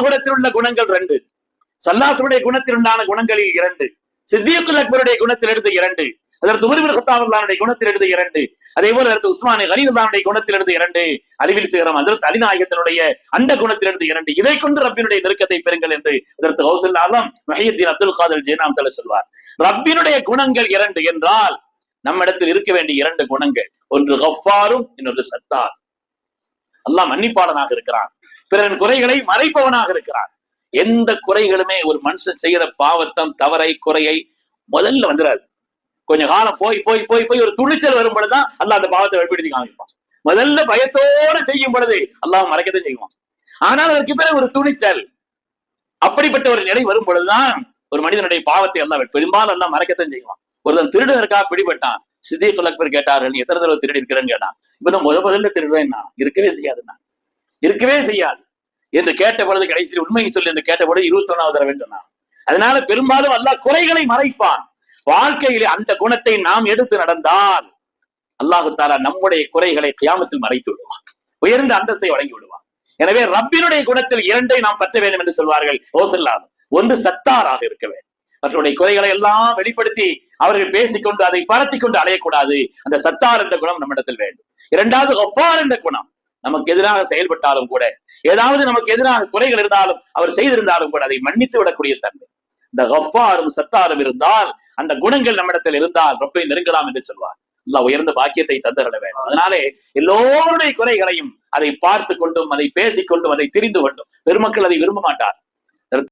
அல்லாஹுடத்தில் உள்ள குணங்கள் ரெண்டு. சல்லாசுடைய குணத்தில் உண்டான குணங்களில் இரண்டு. சித்தியக்குல் அக்பருடைய குணத்தில் இருந்து இரண்டு. அதற்கு உமர்பின் ஹத்தாவுல்லானுடைய குணத்தில் இருந்து இரண்டு. அதே போல அதற்கு உஸ்மானி கலீலுல்லானுடைய குணத்தில் இருந்து இரண்டு. அறிவில் சேரம் அதற்கு அலிநாயகத்தினுடைய அந்த குணத்தில் குணத்திலிருந்து இரண்டு. இதை கொண்டு ரப்பினுடைய நெருக்கத்தை பெறுங்கள் என்று அதற்கு ஹவுசல்லாலம் மஹியத்தின் அப்துல் காதல் ஜெயனாம் தலை சொல்வார். ரப்பினுடைய குணங்கள் இரண்டு என்றால் நம்மிடத்தில் இருக்க வேண்டிய இரண்டு குணங்கள். ஒன்று ஹஃபாரும் இன்னொன்று சத்தார். அல்லாஹ் மன்னிப்பாளனாக இருக்கிறான். பிறன் குறைகளை மறைப்பவனாக இருக்கிறான். எந்த குறைகளுமே ஒரு மனுஷன் செய்யற பாவத்தம் தவறை குறையை முதல்ல வந்துடாது கொஞ்ச காலம் போய் போய் போய் போய் ஒரு துணிச்சல் வரும் பொழுதுதான் அல்ல அந்த பாவத்தை வெளிப்படுத்தி காமிப்பான். முதல்ல பயத்தோட செய்யும் பொழுது அல்லாஹ் மறைக்கத்தை செய்வான். ஆனால் அதற்கு பிறகு ஒரு துணிச்சல் அப்படிப்பட்ட ஒரு நிலை வரும் பொழுதுதான் ஒரு மனிதனுடைய பாவத்தை எல்லாம் பெரும்பாலும் எல்லாம் மறைக்கத்தான் செய்வான். ஒருத்தன் திருடனுக்காக பிடிபட்டான் சித்திகுல் அக்பர் கேட்டார்கள் எத்தனை தடவை திருடி இருக்கிறேன்னு கேட்டான். இப்ப நான் முத முதல்ல திருடுவேன் நான் இருக்கவே செய்யாது நான் இருக்கவே செய்யாது. என்று கேட்ட பொழுது கடைசியில் உண்மையை சொல்லி என்று கேட்ட பொழுது இருபத்தி ஒன்னாவது தடவை சொன்னான் அதனால பெரும்பாலும் அல்லாஹ் குறைகளை மறைப்பான். வாழ்க்கையிலே அந்த குணத்தை நாம் எடுத்து நடந்தால் அல்லாஹு தாலா நம்முடைய குறைகளை கியாமத்தில் மறைத்து விடுவான். உயர்ந்த அந்தஸ்தை வழங்கி விடுவான். எனவே ரப்பினுடைய குணத்தில் இரண்டை நாம் பற்ற வேண்டும் என்று சொல்வார்கள் ஓசல்லாது ஒன்று சத்தாராக இருக்க வேண்டும். மற்றவருடைய குறைகளை எல்லாம் வெளிப்படுத்தி அவர்கள் பேசிக்கொண்டு அதை பரத்தி கொண்டு அலையக்கூடாது. அந்த சத்தார் என்ற குணம் நம்மிடத்தில் வேண்டும். இரண்டாவது ஒப்பார் என்ற குணம். நமக்கு எதிராக செயல்பட்டாலும் கூட ஏதாவது நமக்கு எதிராக குறைகள் இருந்தாலும் அவர் செய்திருந்தாலும் கூட அதை மன்னித்து விடக்கூடிய தன்மை. இந்த கஃபாரும் சத்தாரும் இருந்தால் அந்த குணங்கள் நம்மிடத்தில் இருந்தால் ரொப்பை நெருங்கலாம் என்று சொல்வார். அல்லாஹ் உயர்ந்த பாக்கியத்தை தந்தரிட வேண்டும். அதனாலே எல்லோருடைய குறைகளையும் அதை பார்த்து கொண்டும் அதை பேசிக்கொண்டும் அதை தெரிந்து கொண்டும் பெருமக்கள் அதை விரும்ப மாட்டார்.